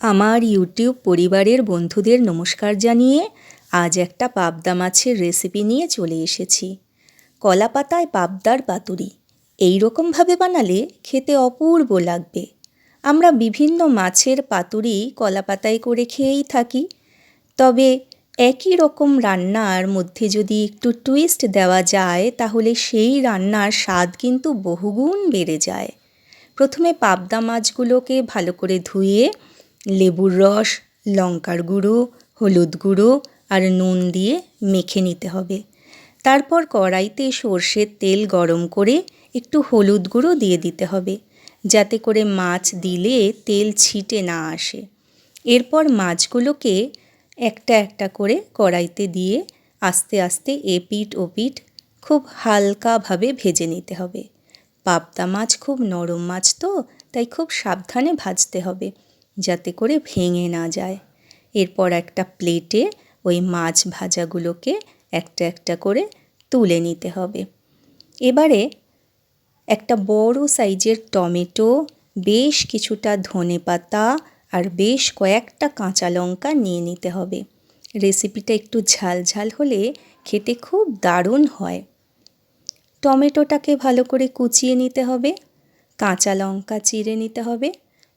আমার ইউটিউব পরিবারের বন্ধুদের নমস্কার জানিয়ে আজ একটা পাবদা মাছের রেসিপি নিয়ে চলে এসেছি। কলা পাতায় পাবদার পাতুরি। এই রকমভাবে বানালে খেতে অপূর্ব লাগবে। আমরা বিভিন্ন মাছের পাতুরি কলা পাতায় করে খেয়েই থাকি। তবে একই রকম রান্নার মধ্যে যদি একটু টুইস্ট দেওয়া যায়, তাহলে সেই রান্নার স্বাদ কিন্তু বহুগুণ বেড়ে যায়। প্রথমে পাবদা মাছগুলোকে ভালো করে ধুয়ে লেবুর রস, লঙ্কার গুঁড়ো, হলুদ গুঁড়ো আর নুন দিয়ে মেখে নিতে হবে। তারপর কড়াইতে সর্ষের তেল গরম করে একটু হলুদ গুঁড়ো দিয়ে দিতে হবে, যাতে করে মাছ দিলে তেল ছিটে না আসে। এরপর মাছগুলোকে একটা একটা করে কড়াইতে দিয়ে আস্তে আস্তে এপিট ওপিট খুব হালকাভাবে ভেজে নিতে হবে। পাবদা মাছ খুব নরম মাছ তো, তাই খুব সাবধানে ভাজতে হবে। যাতে করে ভেঙে না যায়। এরপর একটা প্লেটে ওই মাছ ভাজাগুলোকে একটা একটা করে তুলে নিতে হবে। এবারে একটা বড় সাইজের টমেটো, বেশ কিছুটা ধনে পাতা আর বেশ কয়েকটা কাঁচা লঙ্কা নিয়ে নিতে হবে। রেসিপিটা একটু ঝাল ঝাল হলে খেতে খুব দারুণ হয়। টমেটোটাকে ভালো করে কুচিয়ে নিতে হবে, কাঁচা লঙ্কা চিড়ে নিতে হবে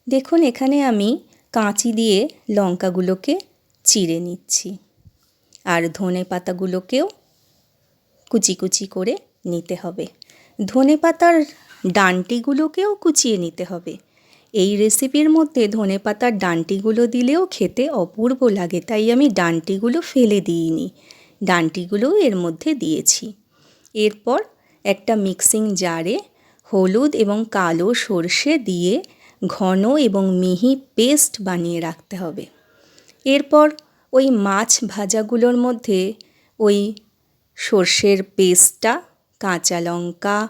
দেখুন, এখানে আমি কাঁচি দিয়ে লঙ্কাগুলোকে চিড়ে নিচ্ছি আর ধনে পাতাগুলোকেও কুচি কুচি করে নিতে হবে। ধনে পাতার ডান্টিগুলোকেও কুচিয়ে নিতে হবে। এই রেসিপির মধ্যে ধনে পাতার ডান্টিগুলো দিলেও খেতে অপূর্ব লাগে, তাই আমি ডান্টিগুলো ফেলে দিইনি। ডান্টিগুলোও এর মধ্যে দিয়েছি। এরপর একটা মিক্সিং জারে হলুদ এবং কালো সর্ষে দিয়ে ঘন এবং মিহি পেস্ট বানিয়ে রাখতে হবে। এরপর ওই মাছ ভাজাগুলোর মধ্যে ওই সর্ষের পেস্টটা, কাঁচা লঙ্কা,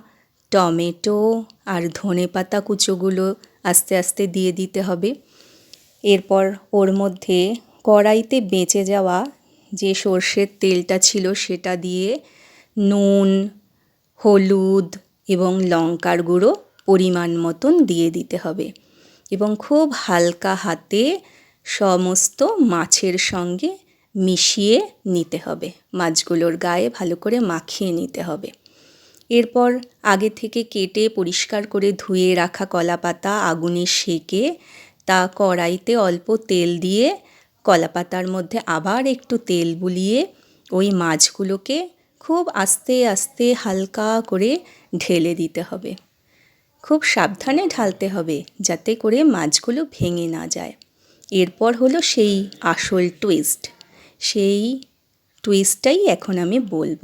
টমেটো আর ধনে পাতা কুচোগুলো আস্তে আস্তে দিয়ে দিতে হবে। এরপর ওর মধ্যে কড়াইতে বেঁচে যাওয়া যে সর্ষের তেলটা ছিল সেটা দিয়ে নুন, হলুদ এবং লঙ্কার গুঁড়ো পরিমাণ মতন দিয়ে দিতে হবে। এবং খুব হালকা হাতে সমস্ত মাছের সঙ্গে মিশিয়ে নিতে হবে। মাছগুলোর গায়ে ভালো করে মাখিয়ে নিতে হবে। এরপর আগে থেকে কেটে পরিষ্কার করে ধুয়ে রাখা কলা পাতা আগুনে সেকে তা কড়াইতে অল্প তেল দিয়ে কলা পাতার মধ্যে আবার একটু তেল বুলিয়ে ওই মাছগুলোকে খুব আস্তে আস্তে হালকা করে ঢেলে দিতে হবে। খুব সাবধানে ঢালতে হবে যাতে করে মাছগুলো ভেঙে না যায়। এরপর হলো সেই আসল টুইস্ট সেই টুইস্টটাই এখন আমি বলব।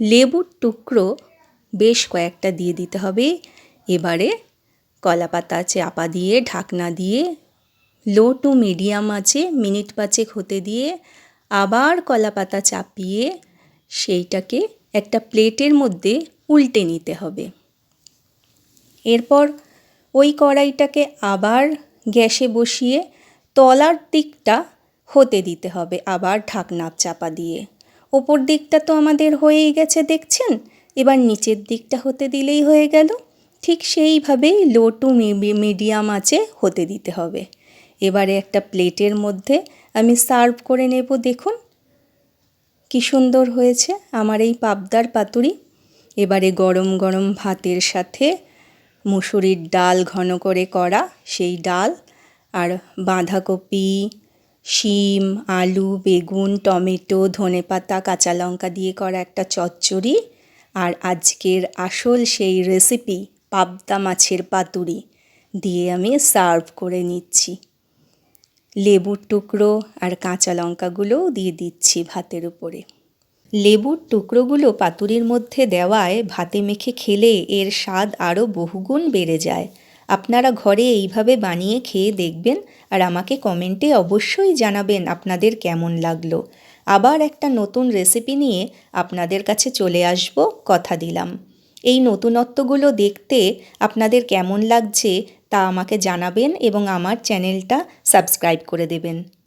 লেবুর টুকরো বেশ কয়েকটা দিয়ে দিতে হবে। এবারে কলা পাতা চাপা দিয়ে, ঢাকনা দিয়ে লো টু মিডিয়াম আছে মিনিট পাঁচেক হতে দিয়ে আবার কলা পাতা চাপিয়ে সেইটাকে একটা প্লেটের মধ্যে উল্টে নিতে হবে। এরপর ওই কড়াইটাকে আবার গ্যাসে বসিয়ে তলার দিকটা হতে দিতে হবে, আবার ঢাকনা চাপা দিয়ে। ওপর দিকটা তো আমাদের হয়েই গেছে, দেখছেন? এবার নিচের দিকটা হতে দিলেই হয়ে গেল। ঠিক সেইভাবেই লো টু মিডিয়াম আছে, হতে দিতে হবে। এবারে একটা প্লেটের মধ্যে আমি সার্ভ করে নেব, দেখুন। কি সুন্দর হয়েছে আমার এই পাবদার পাতুরি। এবারে গরম গরম ভাতের সাথে মুসুরির ডাল ঘন করে করা সেই ডাল আর বাঁধাকপি, শিম, আলু, বেগুন, টমেটো, ধনেপাতা, কাঁচা লঙ্কা দিয়ে করা একটা চচ্চড়ি। আর আজকের আসল সেই রেসিপি পাবদা মাছের পাতুরি দিয়ে আমি সার্ভ করে নিচ্ছি। লেবুর টুকরো আর কাঁচা লঙ্কাগুলোও দিয়ে দিচ্ছি ভাতের উপরে। লেবুর টুকরোগুলো পাতুরির মধ্যে দেওয়ায় ভাতে মেখে খেলে এর স্বাদ আরও বহুগুণ বেড়ে যায়। আপনারা ঘরে এইভাবে বানিয়ে খেয়ে দেখবেন আর আমাকে কমেন্টে অবশ্যই জানাবেন আপনাদের কেমন লাগল। আবার একটা নতুন রেসিপি নিয়ে আপনাদের কাছে চলে আসব, কথা দিলাম। এই নতুনত্বগুলো দেখতে আপনাদের কেমন লাগছে তা আমাকে জানাবেন এবং আমার চ্যানেলটা সাবস্ক্রাইব করে দেবেন।